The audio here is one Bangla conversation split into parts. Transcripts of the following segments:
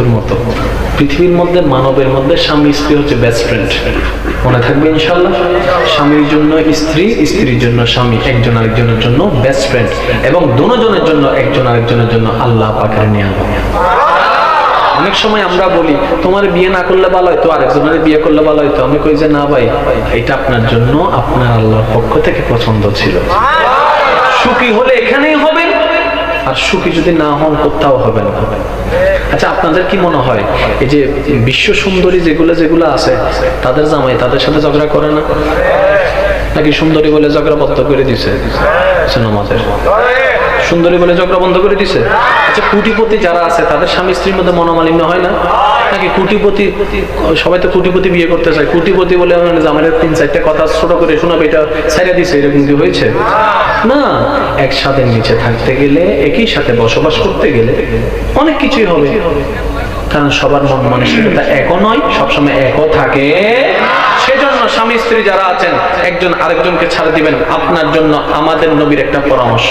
বন্ধুর মতো। পৃথিবীর মধ্যে, মানবের মধ্যে স্বামী, স্ত্রী হচ্ছে বেস্ট ফ্রেন্ড মনে থাকবে ইনশাল্লাহ স্বামীর জন্য স্ত্রী, স্ত্রীর জন্য স্বামী, একজন আরেকজনের জন্য বেস্ট ফ্রেন্ড এবং দুজনের জন্য, একজন আরেকজনের জন্য আল্লাহ পাকের নিয়ামত। অনেক সময় আমরা বলি, তোমার বিয়ে না করলে ভালো হয়তো আরেকজনের বিয়ে করলে ভালো হয়তো আমি কই যে, না ভাই, এটা আপনার জন্য আপনার আল্লাহর পক্ষ থেকে পছন্দ ছিল। সুখী হলে এখানেই হবে, আর সুখী যদি না হন, কোথাও হবে না। আপনাদের কি মনে হয়? এই যে বিশ্ব সুন্দরী যেগুলো যেগুলো আছে, তাদের জামাই তাদের সাথে ঝগড়া করে না? নাকি সুন্দরী বলে ঝগড়া বন্ধ করে দিছে? আমাদের সুন্দরী বলে ঝগড়া বন্ধ করে দিছে? আচ্ছা কুটিপতি যারা আছে, তাদের স্বামী স্ত্রীর মধ্যে মনোমালিন্য হয় না? নাকি কুটিপতি, সবাই তো কুটিপতি বিয়ে করতে চায়। কুটিপতি বলে আমাদের তিন চারটে কথা ছোট করে শোনাবে এটা ছেড়ে দিছে, এরকম কি হয়েছে? না, একসাথে নিচে থাকতে গেলে, একই সাথে বসবাস করতে গেলে অনেক কিছুই হবে। কারণ সবার মন মানসিকতা একও নয়, সবসময় একও থাকে। সেজন্য স্বামী স্ত্রী যারা আছেন, একজন আরেকজনকে ছাড়ে দিবেন। আপনার জন্য আমাদের নবীর একটা পরামর্শ।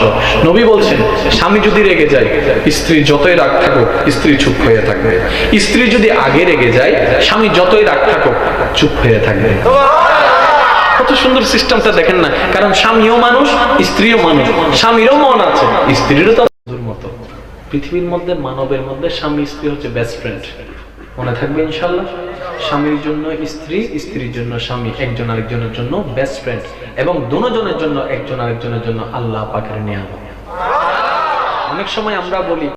নবী বলছেন, স্বামী যদি রেগে যায়, স্ত্রী যতই রাগ থাকুক, স্ত্রী চুপ হয়ে থাকবে। স্ত্রী যদি আগে রেগে যায়, স্বামী যতই রাগ থাকুক, চুপ হয়ে থাকবে। কত সুন্দর সিস্টেমটা দেখেন না? কারণ স্বামীও মানুষ, স্ত্রীও মানুষ। স্বামীরও মন আছে, স্ত্রীরও তো মতো। পৃথিবীর মধ্যে, মানবের মধ্যে স্বামী, স্ত্রী হচ্ছে বেস্ট ফ্রেন্ড মনে থাকবে ইনশাল্লাহ? স্বামীর জন্য স্ত্রী, স্ত্রীর জন্য স্বামী, একজন আরেকজনের জন্য বেস্ট ফ্রেন্ড এবং দুজনের জন্য একজন আরেকজনের জন্য আল্লাহ পাকের নিয়ামত। অনেক সময় আমরা বলি